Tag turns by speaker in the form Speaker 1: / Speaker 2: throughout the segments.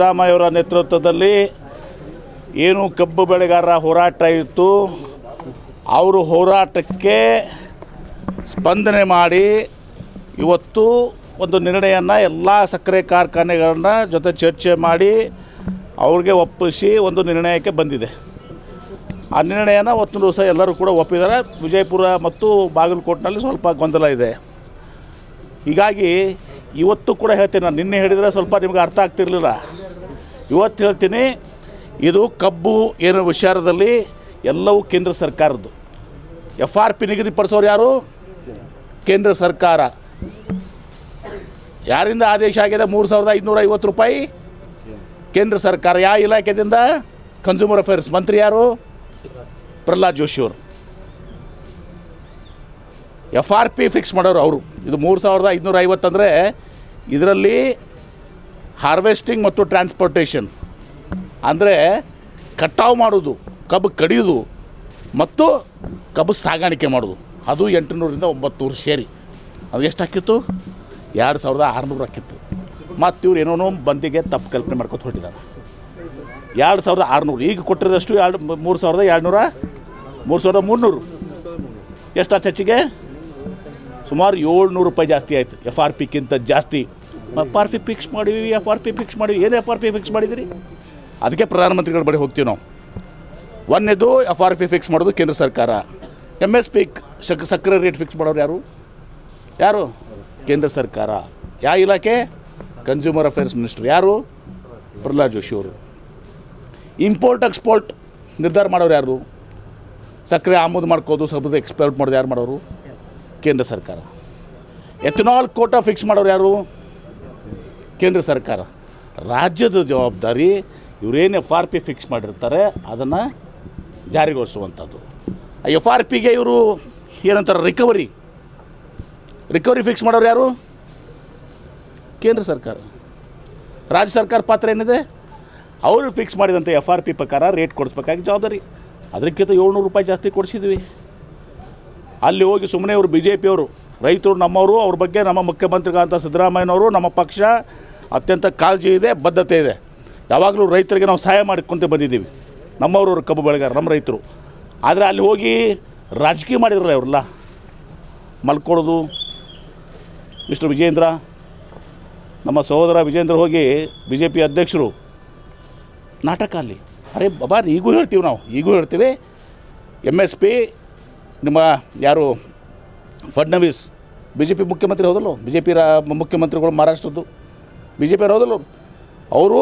Speaker 1: ಸಿದ್ದರಾಮಯ್ಯವರ ನೇತೃತ್ವದಲ್ಲಿ ಏನು ಕಬ್ಬು ಬೆಳೆಗಾರರ ಹೋರಾಟ ಇತ್ತು, ಅವರು ಹೋರಾಟಕ್ಕೆ ಸ್ಪಂದನೆ ಮಾಡಿ ಇವತ್ತು ಒಂದು ನಿರ್ಣಯನ ಎಲ್ಲ ಸಕ್ಕರೆ ಕಾರ್ಖಾನೆಗಳನ್ನ ಜೊತೆ ಚರ್ಚೆ ಮಾಡಿ ಅವ್ರಿಗೆ ಒಪ್ಪಿಸಿ ಒಂದು ನಿರ್ಣಯಕ್ಕೆ ಬಂದಿದೆ. ಆ ನಿರ್ಣಯನ ಒತ್ತು ದಿವಸ ಎಲ್ಲರೂ ಕೂಡ ಒಪ್ಪಿದ್ದಾರೆ. ವಿಜಯಪುರ ಮತ್ತು ಬಾಗಲಕೋಟ್ನಲ್ಲಿ ಸ್ವಲ್ಪ ಗೊಂದಲ ಇದೆ. ಹೀಗಾಗಿ ಇವತ್ತು ಕೂಡ ಹೇಳ್ತೀನಿ, ನಾನು ನಿನ್ನೆ ಹೇಳಿದರೆ ಸ್ವಲ್ಪ ನಿಮ್ಗೆ ಅರ್ಥ ಆಗ್ತಿರಲಿಲ್ಲ. ಇವತ್ತು ಹೇಳ್ತೀನಿ, ಇದು ಕಬ್ಬು ಏನೋ ವಿಚಾರದಲ್ಲಿ ಎಲ್ಲವೂ ಕೇಂದ್ರ ಸರ್ಕಾರದ್ದು. ಎಫ್ ಆರ್ ಪಿ ನಿಗದಿಪಡಿಸೋರು ಯಾರು? ಕೇಂದ್ರ ಸರ್ಕಾರ. ಯಾರಿಂದ ಆದೇಶ ಆಗಿದೆ? ಮೂರು ಸಾವಿರದ ಐದುನೂರ ಐವತ್ತು ರೂಪಾಯಿ ಕೇಂದ್ರ ಸರ್ಕಾರ. ಯಾವ ಇಲಾಖೆದಿಂದ? ಕನ್ಸ್ಯೂಮರ್ ಅಫೇರ್ಸ್ ಮಂತ್ರಿ ಯಾರು? ಪ್ರಹ್ಲಾದ್ ಜೋಶಿ ಅವರು. ಎಫ್ ಆರ್ ಪಿ ಫಿಕ್ಸ್ ಮಾಡೋರು ಅವರು. ಇದು ಮೂರು ಸಾವಿರದ ಐದುನೂರ ಐವತ್ತಂದರೆ ಇದರಲ್ಲಿ ಹಾರ್ವೆಸ್ಟಿಂಗ್ ಮತ್ತು ಟ್ರಾನ್ಸ್ಪೋರ್ಟೇಷನ್. ಅಂದರೆ ಕಟಾವು ಮಾಡೋದು, ಕಬ್ಬು ಕಡಿಯೋದು ಮತ್ತು ಕಬ್ಬು ಸಾಗಾಣಿಕೆ ಮಾಡೋದು. ಅದು ಎಂಟುನೂರಿಂದ ಒಂಬತ್ತು ಸೇರಿ. ಅದು ಎಷ್ಟು ಹಾಕಿತ್ತು? ಎರಡು ಸಾವಿರದ ಆರುನೂರು ಹಾಕಿತ್ತು. ಮತ್ತು ಇವ್ರು ಏನೋ ಬಂದಿಗೆ ತಪ್ಪು ಕಲ್ಪನೆ ಮಾಡ್ಕೊತ ಹೊಟ್ಟಿದ್ದಾರೆ ಎರಡು ಸಾವಿರದ ಆರುನೂರು. ಈಗ ಕೊಟ್ಟಿರೋದಷ್ಟು ಎರಡು, ಮೂರು ಸಾವಿರದ ಎರಡುನೂರ, ಮೂರು ಸಾವಿರದ ಮೂರುನೂರು ಎಷ್ಟಾಯ್ತು ಹೆಚ್ಚಿಗೆ? ಸುಮಾರು ಏಳ್ನೂರು ರೂಪಾಯಿ ಜಾಸ್ತಿ ಆಯಿತು. ಎಫ್ ಆರ್ ಪಿಕ್ಕಿಂತ ಜಾಸ್ತಿ. ಎಫ್ ಆರ್ ಪಿ ಫಿಕ್ಸ್ ಮಾಡಿವಿ ಎಫ್ ಆರ್ ಪಿ ಫಿಕ್ಸ್ ಮಾಡಿವಿ. ಏನು ಎಫ್ ಆರ್ ಪಿ ಫಿಕ್ಸ್ ಮಾಡಿದಿರಿ? ಅದಕ್ಕೆ ಪ್ರಧಾನಮಂತ್ರಿಗಳ ಬಳಿ ಹೋಗ್ತೀವಿ ನಾವು. ಒಂದೇದು ಎಫ್ ಆರ್ ಪಿ ಫಿಕ್ಸ್ ಮಾಡೋದು ಕೇಂದ್ರ ಸರ್ಕಾರ. ಎಂ ಎಸ್ ಪಿ ಸಕ್ ಸಕ್ಕರೆ ರೇಟ್ ಫಿಕ್ಸ್ ಮಾಡೋರು ಯಾರು? ಯಾರು? ಕೇಂದ್ರ ಸರ್ಕಾರ. ಯಾವ ಇಲಾಖೆ? ಕನ್ಸ್ಯೂಮರ್ ಅಫೇರ್ಸ್ ಮಿನಿಸ್ಟರ್ ಯಾರು? ಪ್ರಹ್ಲಾದ್ ಜೋಶಿ ಅವರು. ಇಂಪೋರ್ಟ್ ಎಕ್ಸ್ಪೋರ್ಟ್ ನಿರ್ಧಾರ ಮಾಡೋರು ಯಾರು? ಸಕ್ಕರೆ ಆಮದು ಮಾಡ್ಕೋದು, ಸಬ್ಬದ ಎಕ್ಸ್ಪೋರ್ಟ್ ಮಾಡೋದು ಯಾರು ಮಾಡೋರು? ಕೇಂದ್ರ ಸರ್ಕಾರ. ಎಥನಾಲ್ ಕೋಟಾ ಫಿಕ್ಸ್ ಮಾಡೋರು ಯಾರು? ಕೇಂದ್ರ ಸರ್ಕಾರ. ರಾಜ್ಯದ ಜವಾಬ್ದಾರಿ ಇವರೇನು ಎಫ್ ಆರ್ ಪಿ ಫಿಕ್ಸ್ ಮಾಡಿರ್ತಾರೆ, ಅದನ್ನು ಜಾರಿಗೊಳಿಸುವಂಥದ್ದು. ಎಫ್ ಆರ್ ಪಿಗೆ ಇವರು ಏನಂತಾರೆ ರಿಕವರಿ ರಿಕವರಿ ಫಿಕ್ಸ್ ಮಾಡೋರು ಯಾರು? ಕೇಂದ್ರ ಸರ್ಕಾರ. ರಾಜ್ಯ ಸರ್ಕಾರ ಪಾತ್ರ ಏನಿದೆ? ಅವರು ಫಿಕ್ಸ್ ಮಾಡಿದಂಥ ಎಫ್ ಆರ್ ಪಿ ಪ್ರಕಾರ ರೇಟ್ ಕೊಡಿಸ್ಬೇಕಾಗಿ ಜವಾಬ್ದಾರಿ. ಅದಕ್ಕಿಂತ ಏಳ್ನೂರು ರೂಪಾಯಿ ಜಾಸ್ತಿ ಕೊಡಿಸಿದ್ವಿ. ಅಲ್ಲಿ ಹೋಗಿ ಸುಮ್ಮನೆ ಇವರು ಬಿ ಜೆ ಪಿಯವರು ರೈತರು ನಮ್ಮವರು, ಅವ್ರ ಬಗ್ಗೆ ನಮ್ಮ ಮುಖ್ಯಮಂತ್ರಿಗಳಂತ ಸಿದ್ದರಾಮಯ್ಯನವರು, ನಮ್ಮ ಪಕ್ಷ ಅತ್ಯಂತ ಕಾಳಜಿ ಇದೆ, ಬದ್ಧತೆ ಇದೆ. ಯಾವಾಗಲೂ ರೈತರಿಗೆ ನಾವು ಸಹಾಯ ಮಾಡಿಕೊಂತ ಬಂದಿದ್ದೀವಿ. ನಮ್ಮವರು ಕಬ್ಬು ಬೆಳೆಗಾರ ನಮ್ಮ ರೈತರು. ಆದರೆ ಅಲ್ಲಿ ಹೋಗಿ ರಾಜಕೀಯ ಮಾಡಿದ್ರಲ್ಲ ಇವರೆಲ್ಲ? ಮಲ್ಕೊಳ್ಳೋದು ಮಿಸ್ಟರ್ ವಿಜೇಂದ್ರ ನಮ್ಮ ಸಹೋದರ ವಿಜೇಂದ್ರ ಹೋಗಿ ಬಿ ಜೆ ಪಿ ಅಧ್ಯಕ್ಷರು. ನಾಟಕ ಅಲ್ಲಿ. ಅರೆ ಬಾಬಾ, ಈಗೂ ಹೇಳ್ತೀವಿ ನಾವು, ಈಗೂ ಹೇಳ್ತೀವಿ. ಎಂ ಎಸ್ ಪಿ ನಿಮ್ಮ ಯಾರು, ಫಡ್ನವೀಸ್ ಬಿ ಜೆ ಪಿ ಮುಖ್ಯಮಂತ್ರಿ ಹೌದಲ್ಲೋ? ಬಿ ಜೆ ಪಿ ರಾ, ಮುಖ್ಯಮಂತ್ರಿಗಳು ಮಹಾರಾಷ್ಟ್ರದ್ದು. ಬಿ ಜೆ ಪಿ ಹೌದಲ್ಲ ಅವರು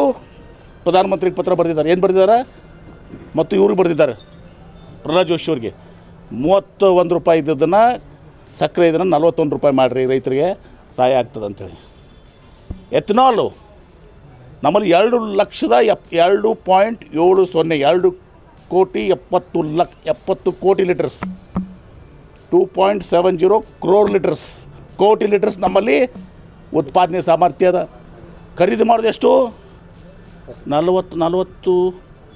Speaker 1: ಪ್ರಧಾನಮಂತ್ರಿಗೆ ಪತ್ರ ಬರೆದಿದ್ದಾರೆ. ಏನು ಬರೆದಿದ್ದಾರೆ? ಮತ್ತು ಇವ್ರಿಗೆ ಬರೆದಿದ್ದಾರೆ. ಪ್ರಹ್ಲಾದ್ ಜೋಶಿ ಅವ್ರಿಗೆ. ಮೂವತ್ತು ಒಂದು ರೂಪಾಯಿ ಇದ್ದದನ್ನು ಸಕ್ಕರೆ ಇದನ್ನು ನಲ್ವತ್ತೊಂದು ರೂಪಾಯಿ ಮಾಡಿರಿ ರೈತರಿಗೆ ಸಹಾಯ ಆಗ್ತದೆ ಅಂಥೇಳಿ ಎಥನಾಲು ನಮ್ಮಲ್ಲಿ ಎರಡು ಲಕ್ಷದ ಎಪ್, ಎರಡು ಪಾಯಿಂಟ್ ಏಳು ಸೊನ್ನೆ, ಎರಡು ಕೋಟಿ ಎಪ್ಪತ್ತು ಲಕ್, ಎಪ್ಪತ್ತು ಕೋಟಿ litres. Two point seven zero crore litres. ಕೋಟಿ ಲೀಟರ್ಸ್ ನಮ್ಮಲ್ಲಿ ಉತ್ಪಾದನೆ ಸಾಮರ್ಥ್ಯ ಅದ. ಖರೀದಿ ಮಾಡೋದು ಎಷ್ಟು? ನಲವತ್ತು ನಲವತ್ತು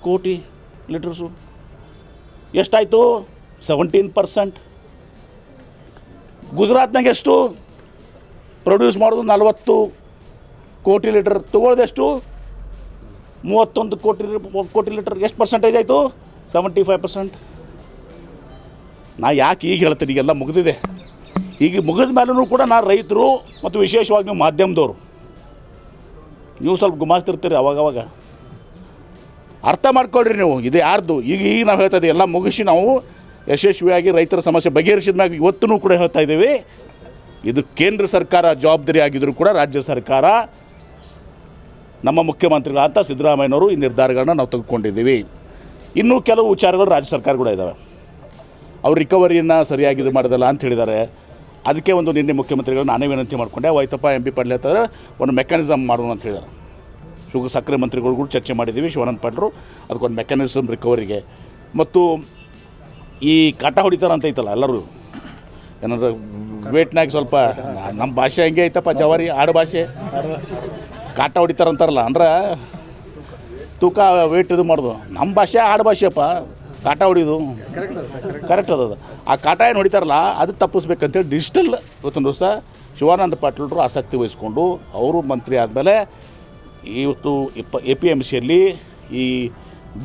Speaker 1: ಕೋಟಿ ಲೀಟರ್ಸು. ಎಷ್ಟಾಯಿತು? ಸೆವೆಂಟೀನ್ ಪರ್ಸೆಂಟ್ ಗುಜರಾತ್ನಾಗ ಎಷ್ಟು? ಪ್ರೊಡ್ಯೂಸ್ ಮಾಡೋದು ನಲವತ್ತು ಕೋಟಿ ಲೀಟರ್. ತೊಗೊಳ್ದೆಷ್ಟು ಮೂವತ್ತೊಂದು ಕೋಟಿ ಕೋಟಿ ಲೀಟರ್. ಎಷ್ಟು ಪರ್ಸೆಂಟೇಜ್ ಆಯಿತು? ಸೆವೆಂಟಿ ಫೈವ್ ಪರ್ಸೆಂಟ್ ನಾ ಯಾಕೆ ಈಗ ಹೇಳ್ತೀನಿ, ಈಗೆಲ್ಲ ಮುಗಿದಿದೆ. ಈಗ ಮುಗಿದ ಮೇಲೂ ಕೂಡ ನಾ ರೈತರು ಮತ್ತು ವಿಶೇಷವಾಗಿ ನೀವು ಮಾಧ್ಯಮದವರು ನೀವು ಸ್ವಲ್ಪ ಗುಮಾಸ್ತಿರ್ತೀರಿ ಅವಾಗವಾಗ. ಅರ್ಥ ಮಾಡ್ಕೊಳ್ರಿ ನೀವು, ಇದು ಯಾರ್ದು? ಈಗ ಈಗ ನಾವು ಹೇಳ್ತಾ ಇದ್ದೀವಿ ಎಲ್ಲ ಮುಗಿಸಿ ನಾವು ಯಶಸ್ವಿಯಾಗಿ ರೈತರ ಸಮಸ್ಯೆ ಬಗೆಹರಿಸಿದ ಮ್ಯಾಗ ಇವತ್ತೂ ಕೂಡ ಹೇಳ್ತಾ ಇದ್ದೀವಿ ಇದು ಕೇಂದ್ರ ಸರ್ಕಾರ ಜವಾಬ್ದಾರಿ ಆಗಿದ್ದರೂ ಕೂಡ ರಾಜ್ಯ ಸರ್ಕಾರ ನಮ್ಮ ಮುಖ್ಯಮಂತ್ರಿಗಳಂತ ಸಿದ್ದರಾಮಯ್ಯನವರು ಈ ನಿರ್ಧಾರಗಳನ್ನ ನಾವು ತೆಗೆದುಕೊಂಡಿದ್ದೀವಿ. ಇನ್ನೂ ಕೆಲವು ವಿಚಾರಗಳು ರಾಜ್ಯ ಸರ್ಕಾರ ಕೂಡ ಇದ್ದಾವೆ ಅವ್ರು ರಿಕವರಿಯನ್ನು ಸರಿಯಾಗಿ ಇದು ಮಾಡಿದಲ್ಲ ಅಂತ ಹೇಳಿದ್ದಾರೆ. ಅದಕ್ಕೆ ಒಂದು ನಿನ್ನೆ ಮುಖ್ಯಮಂತ್ರಿಗಳು ನಾನೇ ವಿನಂತಿ ಮಾಡಿಕೊಂಡೆ ಆಯ್ತಪ್ಪ ಎಂ ಪಿ ಪಾಟೀಲ್ ಹೇಳ್ತಾರೆ ಒಂದು ಮೆಕ್ಯಾನಿಸಮ್ ಮಾಡೋಣ ಅಂತ ಹೇಳಿದ್ದಾರೆ. ಶುಗರ್ ಸಕ್ಕರೆ ಮಂತ್ರಿಗಳು ಕೂಡ ಚರ್ಚೆ ಮಾಡಿದ್ದೀವಿ, ಶಿವಾನಂದ ಪಾಟ್ರು ಅದಕ್ಕೊಂದು ಮೆಕ್ಯಾನಿಸಮ್ ರಿಕವರಿಗೆ. ಮತ್ತು ಈ ಕಾಟ ಹೊಡಿತಾರೆ ಅಂತ ಐತಲ್ಲ ಎಲ್ಲರೂ? ಏನಾದ್ರು ವೇಟ್ನಾಗ ಸ್ವಲ್ಪ ನಮ್ಮ ಭಾಷೆ ಹೆಂಗೆ ಐತಪ್ಪ, ಜವಾರಿ, ಆಡು ಭಾಷೆ. ಕಾಟ ಹೊಡಿತಾರಂತಾರಲ್ಲ ಅಂದ್ರೆ ತೂಕ ವೇಟ್ ಇದು ಮಾಡೋದು. ನಮ್ಮ ಭಾಷೆ ಆಡು ಭಾಷೆಯಪ್ಪ. ಕಾಟ ಹೊಡಿಯೋದು. ಕರೆಕ್ಟ್ ಅದ. ಆ ಕಾಟ ಏನು ಹೊಡಿತಾರಲ್ಲ, ಅದು ತಪ್ಪಿಸ್ಬೇಕಂತೇಳಿ ಡಿಜಿಟಲ್ ಇವತ್ತೊಂದು ದಿವಸ ಶಿವಾನಂದ ಪಾಟೀಲರು ಆಸಕ್ತಿ ವಹಿಸ್ಕೊಂಡು ಅವರು ಮಂತ್ರಿ ಆದಮೇಲೆ ಇವತ್ತು ಇಪ್ಪ ಎ ಪಿ ಎಂ ಸಿಯಲ್ಲಿ ಈ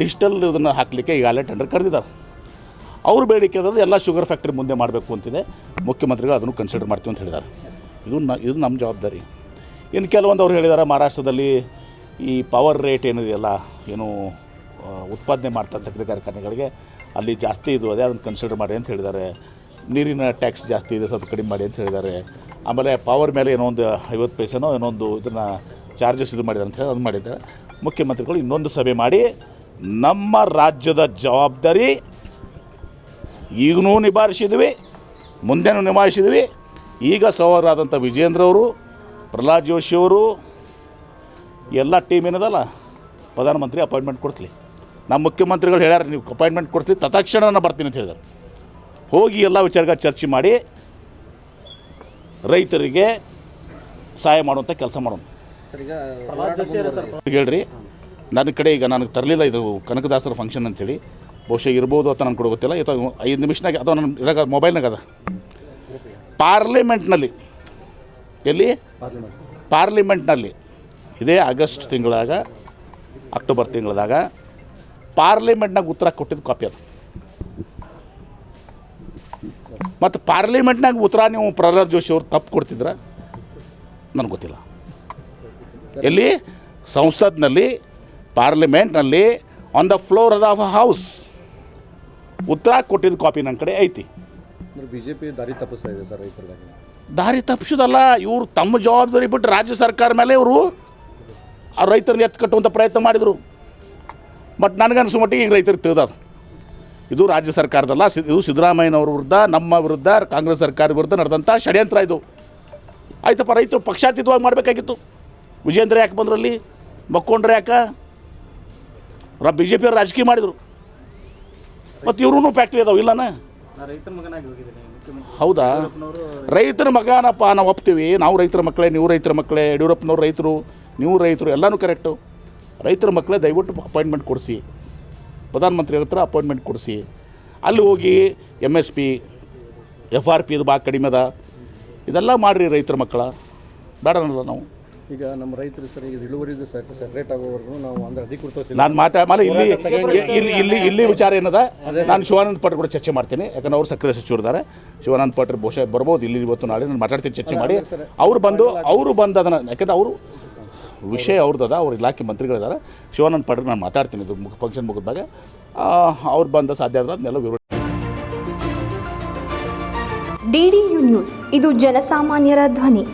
Speaker 1: ಡಿಜಿಟಲ್ ಇದನ್ನು ಹಾಕಲಿಕ್ಕೆ ಈಗಾಗಲೇ ಟೆಂಡರ್ ಕರೆದಿದ್ದಾರೆ. ಅವ್ರ ಬೇಡಿಕೆ ಅದಂದ್ರೆ ಎಲ್ಲ ಶುಗರ್ ಫ್ಯಾಕ್ಟ್ರಿ ಮುಂದೆ ಮಾಡಬೇಕು ಅಂತಿದೆ. ಮುಖ್ಯಮಂತ್ರಿಗಳು ಅದನ್ನು ಕನ್ಸಿಡರ್ ಮಾಡ್ತೀವಿ ಅಂತ ಹೇಳಿದ್ದಾರೆ. ಇದು ನ, ಇದು ನಮ್ಮ ಜವಾಬ್ದಾರಿ. ಇನ್ನು ಕೆಲವೊಂದು ಅವ್ರು ಹೇಳಿದ್ದಾರೆ, ಮಹಾರಾಷ್ಟ್ರದಲ್ಲಿ ಈ ಪವರ್ ರೇಟ್ ಏನಿದೆಯಲ್ಲ, ಏನು ಉತ್ಪಾದನೆ ಮಾಡ್ತಾರೆ ಸಕ್ಕರೆ ಕಾರ್ಖಾನೆಗಳಿಗೆ ಅಲ್ಲಿ ಜಾಸ್ತಿ ಇದು ಅದೇ ಅದನ್ನು ಕನ್ಸಿಡರ್ ಮಾಡಿ ಅಂತ ಹೇಳಿದ್ದಾರೆ. ನೀರಿನ ಟ್ಯಾಕ್ಸ್ ಜಾಸ್ತಿ ಇದೆ, ಸ್ವಲ್ಪ ಕಡಿಮೆ ಮಾಡಿ ಅಂತ ಹೇಳಿದ್ದಾರೆ. ಆಮೇಲೆ ಪವರ್ ಮೇಲೆ ಏನೋ ಒಂದು ಐವತ್ತು ಪೈಸೆನೋ ಏನೋ ಒಂದು ಇದನ್ನು ಚಾರ್ಜಸ್ ಇದು ಮಾಡಿದ್ದಾರೆ ಅಂತ ಹೇಳಿ ಅದು ಮಾಡಿದ್ದಾರೆ. ಮುಖ್ಯಮಂತ್ರಿಗಳು ಇನ್ನೊಂದು ಸಭೆ ಮಾಡಿ ನಮ್ಮ ರಾಜ್ಯದ ಜವಾಬ್ದಾರಿ ಈಗನೂ ನಿಭಾಯಿಸಿದ್ವಿ ಮುಂದೆನೂ ನಿಭಾಯಿಸಿದ್ವಿ ಈಗ ಸವಾರಾದಂಥ ವಿಜೇಂದ್ರ ಅವರು, ಪ್ರಹ್ಲಾದ್ ಜೋಶಿ ಅವರು, ಎಲ್ಲ ಟೀಮ್ ಏನದಲ್ಲ, ಪ್ರಧಾನಮಂತ್ರಿ ಅಪಾಯಿಂಟ್ಮೆಂಟ್ ಕೊಡ್ತೀವಿ ನಮ್ಮ ಮುಖ್ಯಮಂತ್ರಿಗಳು ಹೇಳ್ಯಾರ ನೀವು ಅಪಾಯಿಂಟ್ಮೆಂಟ್ ಕೊಡ್ತೀವಿ ತತ್ಕ್ಷಣ ನಾನು ಬರ್ತೀನಿ ಅಂತ ಹೇಳಿದ್ದಾರೆ ಹೋಗಿ ಎಲ್ಲ ವಿಚಾರಗಳ ಚರ್ಚೆ ಮಾಡಿ ರೈತರಿಗೆ ಸಹಾಯ ಮಾಡುವಂಥ ಕೆಲಸ ಮಾಡೋಣ. ಹೇಳ್ರಿ ನನ್ನ ಕಡೆ ಈಗ ನನಗೆ ತರಲಿಲ್ಲ ಇದು ಕನಕದಾಸರ ಫಂಕ್ಷನ್ ಅಂತೇಳಿ ಬಹುಶಃ ಇರ್ಬೋದು ಅಂತ ನನಗೆ ಕೂಡ ಗೊತ್ತಿಲ್ಲ. ಇದು ಐದು ನಿಮಿಷನಾಗ ಅದು ನನ್ನ ಇದಾಗ ಮೊಬೈಲ್ನಾಗ ಅದ. ಪಾರ್ಲಿಮೆಂಟ್ನಲ್ಲಿ ಎಲ್ಲಿ?
Speaker 2: ಪಾರ್ಲಿಮೆಂಟ್.
Speaker 1: ಪಾರ್ಲಿಮೆಂಟ್ನಲ್ಲಿ ಇದೇ ಆಗಸ್ಟ್ ತಿಂಗಳಾಗ ಅಕ್ಟೋಬರ್ ತಿಂಗಳದಾಗ ಪಾರ್ಲಿಮೆಂಟ್ನಾಗ ಉತ್ತರ ಕೊಟ್ಟಿದ್ದು ಕಾಪಿ ಅದು. ಮತ್ತು ಪಾರ್ಲಿಮೆಂಟ್ನಾಗ ಉತ್ತರ ನೀವು ಪ್ರಹ್ಲಾದ್ ಜೋಶಿ ಅವ್ರು ತಪ್ಪು ಕೊಡ್ತಿದ್ರ? ನನಗೆ ಗೊತ್ತಿಲ್ಲ. ಎಲ್ಲಿ? ಸಂಸತ್ನಲ್ಲಿ ಪಾರ್ಲಿಮೆಂಟ್ನಲ್ಲಿ on the floor of house ಉತ್ತರ ಕೊಟ್ಟಿದ್ದು ಕಾಪಿ ನನ್ನ ಕಡೆ ಐತಿ.
Speaker 2: ಬಿಜೆಪಿ ದಾರಿ ತಪ್ಪಿಸ್ತಾ ಇದೆ ಸರ್
Speaker 1: ದಾರಿ ತಪ್ಪಿಸೋದಲ್ಲ ಇವರು ತಮ್ಮ ಜವಾಬ್ದಾರಿ ಬಿಟ್ಟು ರಾಜ್ಯ ಸರ್ಕಾರ ಮೇಲೆ ಇವರು ಆ ರೈತರನ್ನ ಎತ್ತಿ ಕಟ್ಟುವಂಥ ಪ್ರಯತ್ನ ಮಾಡಿದರು. ಬಟ್ ನನಗನ್ಸೋ ಮಟ್ಟಿಗೆ ಈಗ ರೈತರಿಗೆ ತಿಳಿದದು ಇದು ರಾಜ್ಯ ಸರ್ಕಾರದಲ್ಲ ಇದು ಸಿದ್ದರಾಮಯ್ಯನವ್ರ ವಿರುದ್ಧ, ನಮ್ಮ ವಿರುದ್ಧ, ಕಾಂಗ್ರೆಸ್ ಸರ್ಕಾರ ವಿರುದ್ಧ ನಡೆದಂಥ ಷಡ್ಯಂತ್ರ ಇದು. ಆಯ್ತಪ್ಪ, ರೈತರು ಪಕ್ಷಾತೀತವಾಗಿ ಮಾಡಬೇಕಾಗಿತ್ತು. ವಿಜೇಂದ್ರ ಯಾಕೆ ಬಂದ್ರಲ್ಲಿ? ಮಕ್ಕೊಂಡ್ರೆ ಯಾಕೆ? ರ ಬಿ ಜೆ ಪಿಯವ್ರು ರಾಜಕೀಯ ಮಾಡಿದರು. ಮತ್ತು ಇವ್ರೂ ಫ್ಯಾಕ್ಟ್ರಿ ಅದಾವೆ, ಇಲ್ಲನ? ಹೌದಾ? ರೈತರ ಮಗನಪ್ಪ, ನಾವು ಒಪ್ತೀವಿ. ನಾವು ರೈತರ ಮಕ್ಕಳೇ, ನೀವು ರೈತರ ಮಕ್ಕಳೇ, ಯಡಿಯೂರಪ್ಪನವ್ರು ರೈತರು, ನೀವು ರೈತರು, ಎಲ್ಲನೂ ಕರೆಕ್ಟು ರೈತರ ಮಕ್ಕಳೇ ದಯವಿಟ್ಟು ಅಪಾಯಿಂಟ್ಮೆಂಟ್ ಕೊಡಿಸಿ. ಪ್ರಧಾನಮಂತ್ರಿ ಹತ್ರ ಅಪಾಯಿಂಟ್ಮೆಂಟ್ ಕೊಡಿಸಿ. ಅಲ್ಲಿ ಹೋಗಿ M S P F R P ಇದು ಭಾಳ ಕಡಿಮೆ ಅದ. ಇದೆಲ್ಲ ಮಾಡಿರಿ ರೈತರ ಮಕ್ಕಳ. ಬೇಡ ಅನ್ನಲ್ಲ ನಾವು.
Speaker 2: ಈಗ ನಮ್ಮ ರೈತರು ಸರ್ ಈಗ ಇಳುವರಿ ಸೆಪರೇಟ್ ಆಗೋವರೆಗೂ ನಾವು ಅಂದ್ರೆ ಅಧಿಕೃತ
Speaker 1: ನಾನು ಮಾತಾಡ ಇಲ್ಲಿ ಇಲ್ಲಿ ಇಲ್ಲಿ ಇಲ್ಲಿ ವಿಚಾರ ಏನದ? ನಾನು ಶಿವಾನಂದ ಪಾಟ್ರ್ ಕೂಡ ಚರ್ಚೆ ಮಾಡ್ತೀನಿ. ಯಾಕಂದ್ರೆ ಅವ್ರು ಸಕ್ರಿಯ ಸಚಿವರಿದ್ದಾರೆ ಶಿವಾನಂದ ಪಾಟ್ರ್ ಬಹುಶಃ ಬರ್ಬೋದು. ಇಲ್ಲಿ ಇವತ್ತು ನಾಳೆ ನಾನು ಮಾತಾಡ್ತೀನಿ ಚರ್ಚೆ ಮಾಡಿ. ಅವ್ರು ಬಂದು ಅವರು ಬಂದು ಅದನ್ನು ಯಾಕಂದ್ರೆ ಅವರು ವಿಷಯ ಅವ್ರದ್ದದ ಅವ್ರ ಇಲಾಖೆ ಮಂತ್ರಿಗಳಿದ್ದಾರೆ. ಶಿವಾನಂದ ಪಾಟ್ರ್ ನಾನು ಮಾತಾಡ್ತೀನಿ, ಇದು ಫಂಕ್ಷನ್ ಮುಗಿದಾಗ ಅವ್ರು ಬಂದ ಸಾಧ್ಯ ಆದ್ರೆ ಅದನ್ನೆಲ್ಲ ವಿವರ
Speaker 3: ಡಿಡಿಯು ನ್ಯೂಸ್, ಇದು ಜನಸಾಮಾನ್ಯರ ಧ್ವನಿ.